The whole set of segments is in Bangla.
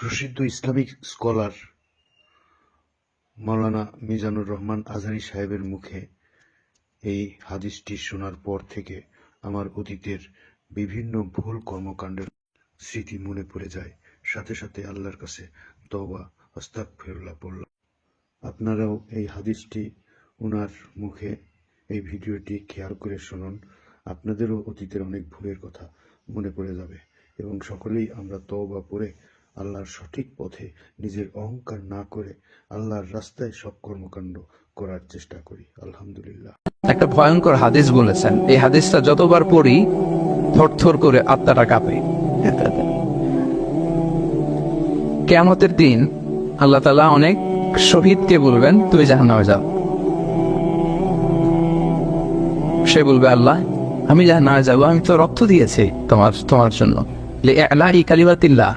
প্রসিদ্ধ ইসলামিক স্কলার মাওলানা মিজানুর রহমান আজহারী সাহেবের মুখে এই হাদিসটি শোনার পর থেকে আমার অতীতের বিভিন্ন ভুল কর্মকাণ্ডের স্মৃতি মনে পড়ে যায়। সাথে সাথে আল্লাহর কাছে তওবা, আস্তাগফিরুল্লাহ পড়লাম। আপনারাও এই হাদিসটি ওনার মুখে এই ভিডিওটি খেয়াল করে শুনুন। আপনাদেরও অতীতের অনেক ভুলের কথা মনে পড়ে যাবে এবং সকলেই আমরা তওবা পড়ে আল্লাহর সঠিক পথে নিজের অহংকার না করে আল্লাহর রাস্তায় সব কর্মকাণ্ড করার চেষ্টা করি। আলহামদুলিল্লাহ। একটা ভয়ঙ্কর হাদিস বলেছেন, এই হাদিসটা যতবার পড়ি, থরথর করে আত্মাটা কাঁপে। কেয়ামতের দিন আল্লাহ তালা অনেক শহীদকে বলবেন তুমি জাহান্নামে যাও সে বলবে, আল্লাহ, আমি জাহান্নামে যাব, আমি তো রক্ত দিয়েছি তোমার তোমার জন্য। আল্লাহ কালিমাতিল্লাহ।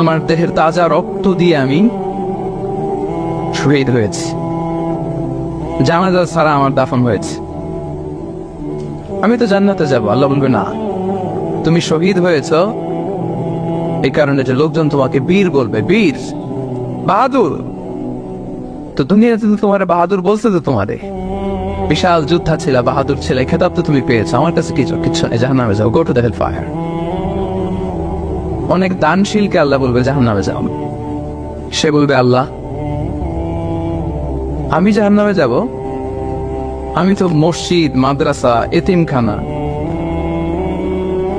আমার দেহের তাজা রক্ত দিয়ে আমি শহীদ হয়েছি। জানাজা ছাড়া আমার দাফন হয়েছে। আমি তো জান্নাতে যাব, আল্লাহ বলবে, না, তুমি শহীদ হয়েছ এই কারণে যে লোকজন তোমাকে বীর বলবে, বীর, বাহাদুর। তো দুনিয়াতে তো তোমার বাহাদুর বলছে তো তোমারে। বিশাল যোদ্ধা ছিল, বাহাদুর ছিল, খেতাব তো তুমি পেয়েছ। আমার কাছে কিছু কিছু নেই জাহান নামে যাও, গো টু দ্য ফায়ার অনেক দানশীলকে আল্লাহ বলবে জাহান নামে যাও। সে বলবে, আল্লাহ, আমি জাহান নামে যাব। আমি তো মসজিদ, মাদ্রাসা, এতিমখানা,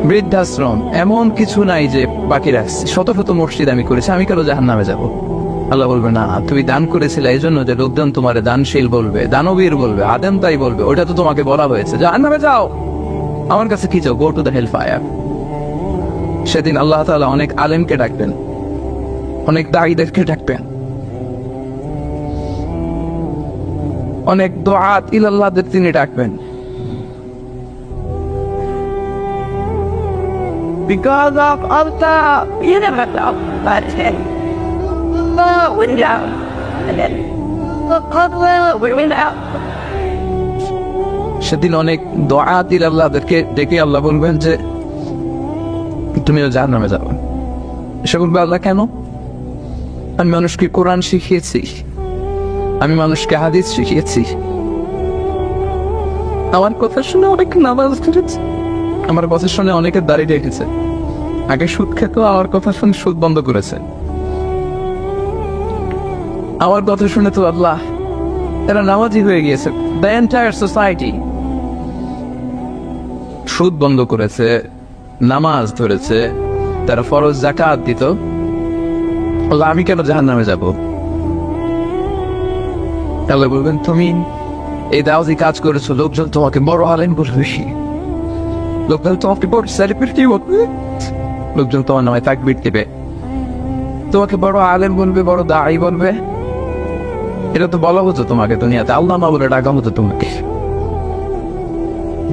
বৃদ্ধাশ্রম, এমন কিছু নাই যে বাকি রাখছি। শত শত মসজিদ আমি করেছি, আমি কেন জাহান নামে যাব? আল্লাহ বলবে, না, তুমি দান করেছিলে এই জন্য যে লোকজন তোমার দানশীল বলবে, দানবীর বলবে আদেম তাই বলবে, ওটা তো তোমাকে বলা হয়েছে। জাহান নামে যাও! আমার কাছে কি চাও? Go to the hell fire সেদিন আল্লাহ তাআলা অনেক আলেমকে ডাকবেন অনেক দায়ীদেরকে ডাকবেন অনেক দোয়াত ইলাল্লাহদের তিনি ডাকবেন Because of Allah, you never know. But uh, we down. And then we went out. সেদিন অনেক দোয়াত ইলাল্লাহদেরকে ডেকে আল্লাহ বলবেন যে তুমিও জাহান নামে যাবে। সে বলবে আল্লাহ কেন? আমি মানুষকে কোরআন শিখিয়েছি। আমি মানুষকে হাদিস শিখিয়েছি। আমার কথা শুনে অনেক নামাজ করেছে আমার কথা শুনে অনেকে দাঁড়িয়ে রেখেছে আগে সুদ খেত, আমার কথা শুনে সুদ বন্ধ করেছে। আমার কথা শুনে তো আল্লাহ, এরা নামাজি হয়ে গিয়েছে। দ্য এন্টায়ার সোসাইটি সুদ বন্ধ করেছে। নামাজ ধরেছে, তারা ফরজ জাকাত দিত। আমি কেন জাহান নামে যাব? আল্লাহ বলবেন, তুমি এই দাওয়াতি কাজ করেছ, লোকজন তোমাকে বড় আলেন বলবে। লোকজন তোমাকে বড় সেলিব্রিটি বলবে। লোকজন তোমার নামে তাকবির দেবে। তোমাকে বড় বলবে বড় বলবে। এটা তো বলা হতো তোমাকে দুনিয়াতে আল্লাহ বলে ডাকা হতো তোমাকে।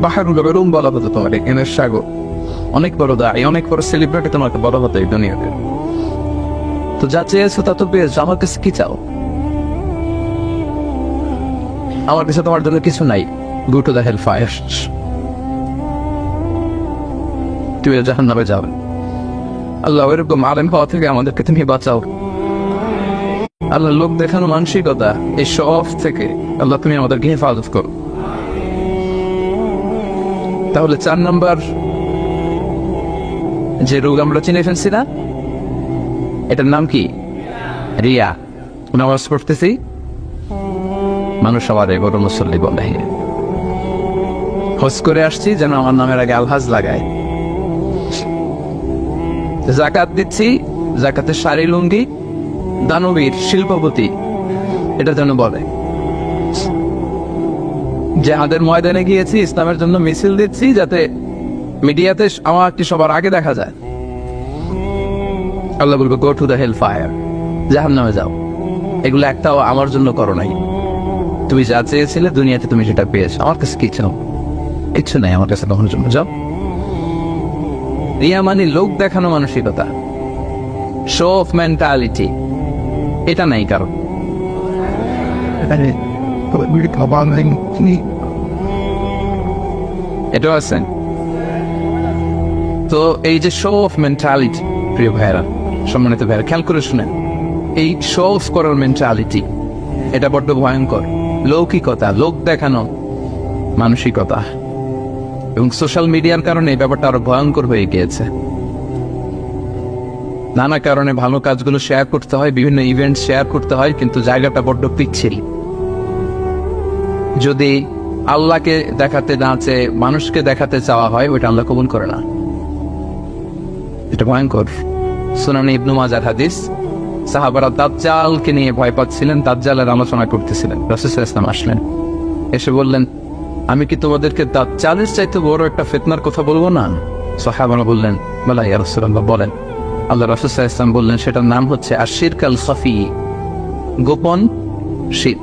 বাহারুল বেরুম বলা হতো সাগর। অনেক বড় দায়ী, অনেক বড় সেলিব্রিটি তোমাকে বলা হতো এই দুনিয়াতে। তো যা চেয়েছো তা তো পেয়েছ, আমার কাছে কি চাও? আমার কাছে তোমার জন্য কিছু নাই। Go to the hell fire তুমি জাহান নামে আল্লাহ এরকম আলেম হওয়া থেকে আমাদেরকে তুমি বাঁচাও। আল্লাহ লোক দেখানো মানসিকতা, এই সব থেকে আল্লাহ তুমি আমাদেরকে হেফাজত করো। তাহলে চার নাম্বার যে রোগ আমরা চিনে ফেলছি না? এটার নাম কি? রিয়া। নামাজ পড়তেছি। মানুষ আমার বড় মুসল্লি বলে। হজ করে আসছি যেন আমার নামের আগে আলহাজ লাগায়। জাকাত দিচ্ছি, জাকাতের শাড়ি, লুঙ্গি, দানবীর, শিল্পপতি, এটা যেন বলে। যে আমাদের ময়দানে গিয়েছি, ইসলামের জন্য মিছিল দিচ্ছি যাতে মিডিয়াতে আমার একটি সবার আগে দেখা যায়। আল্লাহ বলবে go to the hell fire জাহান নামে যাও। এগুলো একটাও আমার জন্য করো নাই। তুমি যা চেয়েছিলে দুনিয়াতে তুমি সেটা পেয়েছ। আমার কাছে কি চাও কিচ্ছু নাই আমার কাছে কখনো জন্য। যাও। রিয়া মানে লোক দেখানো মানসিকতা। শো অফ মেন্টালিটি এটা নাই কারণ এটাও আছে। তো এই যে শো অফ মেন্টালিটি প্রিয় ভাইয়েরা, সম্মানিত ভাইয়েরা, খেয়াল করে শুনেন। এই শো অফ করার মেন্টালিটি এটা বড্ড ভয়ঙ্কর। লৌকিকতা, লোক দেখানো, মানসিকতা। এবং সোশ্যাল মিডিয়ার কারণে এই ব্যাপারটা আরও ভয়ঙ্কর হয়ে গিয়েছে। নানা কারণে ভালো কাজগুলো শেয়ার করতে হয়, বিভিন্ন ইভেন্ট শেয়ার করতে হয়, কিন্তু জায়গাটা বড্ড পিচ্ছিল। যদি আল্লাহকে দেখাতে না চেয়ে মানুষকে দেখাতে চাওয়া হয়, ওইটা আল্লাহ কবুল করে না। এটা ভয়ঙ্কর। সুনানি ইবনু মাজার হাদিস, সাহাবারা দাজ্জালকে নিয়ে ভয় পাচ্ছিলেন, দাজ্জালের আলোচনা করতেছিলেন, রাসূল ইসলাম আসলেন। এসে বললেন, আমি কি তোমাদেরকে দাজ্জালের চাইতে বড় একটা ফিতনার কথা বলব না? সাহাবারা বললেন, বলা ইয়া রাসূলুল্লাহ, বলেন। আল্লাহ রাসূল ইসলাম বললেন, সেটার নাম হচ্ছে আশির কাল সফি গোপন শীত